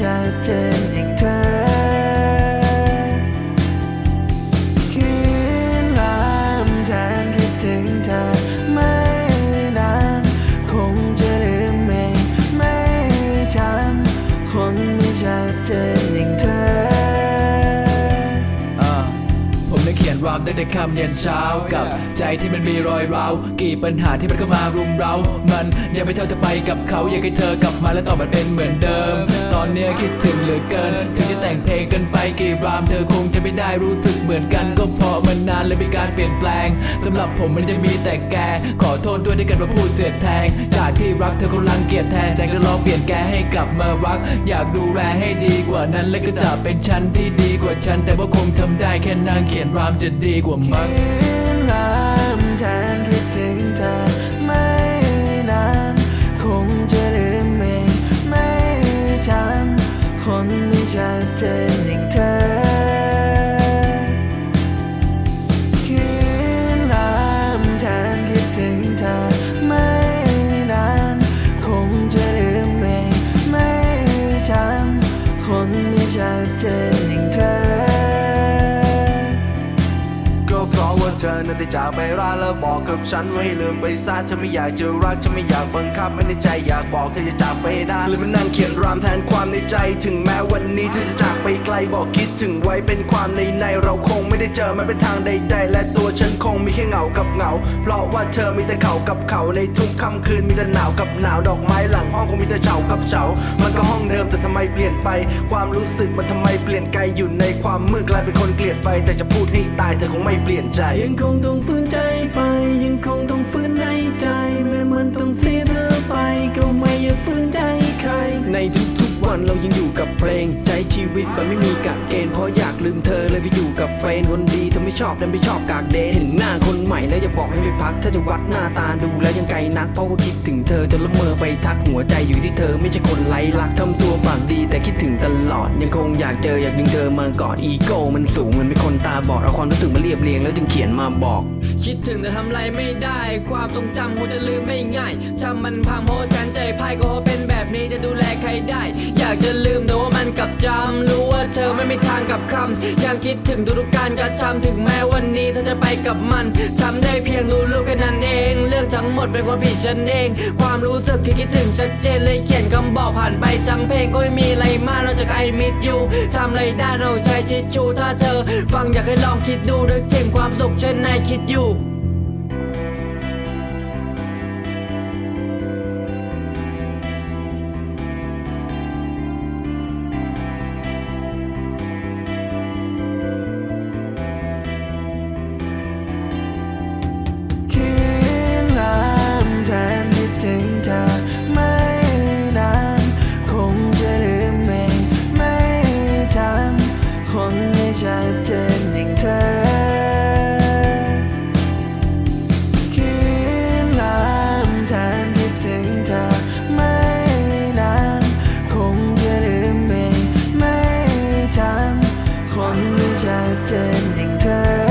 ชัดเจนอย่างเธอ คืนลามแทนคิดถึงเธอไม่นาน คงจะลืมเองไม่จำคนไม่ชัเจนามตั้งแต่ค่ำยันเช้ากับใจที่มันมีรอยร้าวกี่ปัญหาที่มันก็มารุมเรามันยังไม่เท่าจะไปกับเขาอยากให้เธอกลับมาและตอบมันเป็นเหมือนเดิม ตอนเนี้ยคิดถึงเหลือเกินถึงจะแต่งเพลงกันไปกี่รามเธอคงจะไม่ได้รู้สึกเหมือนกันก็เพราะมันนานเลยมีการเปลี่ยนแปลงสำหรับผมมันยังมีแต่แก ขอโทษด้วยที่เกันมาพูดเสียดแทงจ รักเธอคนรังเกียจแทนแต่ก็ลองเปลี่ยนแกให้กลับมารัก อยากดูแลให้ดีกว่านั้นและก็จะเป็นฉันที่ดีกว่าฉัน แต่ว่าคงทำได้แค่นางเขียนรามจะดีกว่ามั้ง นั้นได้จากไปร้าแล้วบอกกับฉันว่าให้ลืมไปซะเธอไม่อยากจะรักฉันไม่อยากบังคับไม่ในใจอยากบอกเธอจะจากไปได้เลยมานั่งเขียนรามแทนความในใจ ถึงแม้วันนี้เธอจะจากไปไกลบอกคิดถึงไว้เป็นความในในเราคงไม่ได้เจอมันเป็นทางใดๆและตัวฉันคงมีแค่เหงากับเหงา เพราะว่าเธอมีแต่เขากับเขาในทุกค่ำคืนมีแต่หนาวกับหนาวดอกไม้หลังห้องคงมีแต่เฉากับเฉามันก็ห้องเดิมแต่ทำไมเปลี่ยนไป ความรู้สึกมันทำไมเปลี่ยนไกลอยู่ในความมืดกลายเป็นคนเกลียดไฟแต่จะพูดให้ตายเธอคงไม่เปลี่ยนใจงคงต้องฝืนใจไป ยังคงต้องฝืนในใจแม้มันต้องเสียเธอไป ก็ไม่อยากฝืนใจใคร ในทุกๆวันเรายังอยู่กับเพลง ใช้ชีวิตแบบไม่มีกะเกณฑ์เพราะ ลืมเธอเลยไปอยู่กับแฟนคนดีเธอไม่ชอบดันไม่ชอบกากเดนเห็นหน้าคนใหม่แล้วจะบอกให้ไปพัก ถ้าจะวัดหน้าตาดูแล้วยังไกลนัก เพราะว่าคิดถึงเธอจนละเมอไปทักหัวใจอยู่ที่เธอไม่ใช่คนไร้ลักทำตัวปากดีแต่คิดถึงตลอด ยังคงอยากเจออยากดึงเธอมากอดอีโก้มันสูงเหมันเป็นคนตาบอดเอาความรู้สึกมาเรียบเรียงแล้วจึงเขียนมาบอก คิดถึงแต่ทำไรไม่ได้ ความทรงจำคงจะลืมไม่ง่ายจำมันพังเพราะฉันใจพ่ายก็เป็นแบบนี้จะดู รได้ อยากจะลืมแต่ว่ามันกลับจำรู้ว่าเธอไม่มีทางกลับคำยังคิดถึงทุกๆการกระทำถึงแม้วันนี้เธอจะไปกับมันทำได้เพียงรู้รู้แค่นั้นเอง เรื่องทั้งหมดเป็นความผิดฉันเอง ความรู้สึกที่คิดถึงชัดเจนเลยเขียนคำบอกผ่านไปจังเพลงก็ไม่มีอะไรมากนอกจากไอมิดยูทำไรได้นอกจาใช้ชิดชูถ้าเธอ ฟังอยากให้ลองคิดดูเรื่องจริงความสุขฉันในคิดอยู่ ยากเจนอย่างเธอ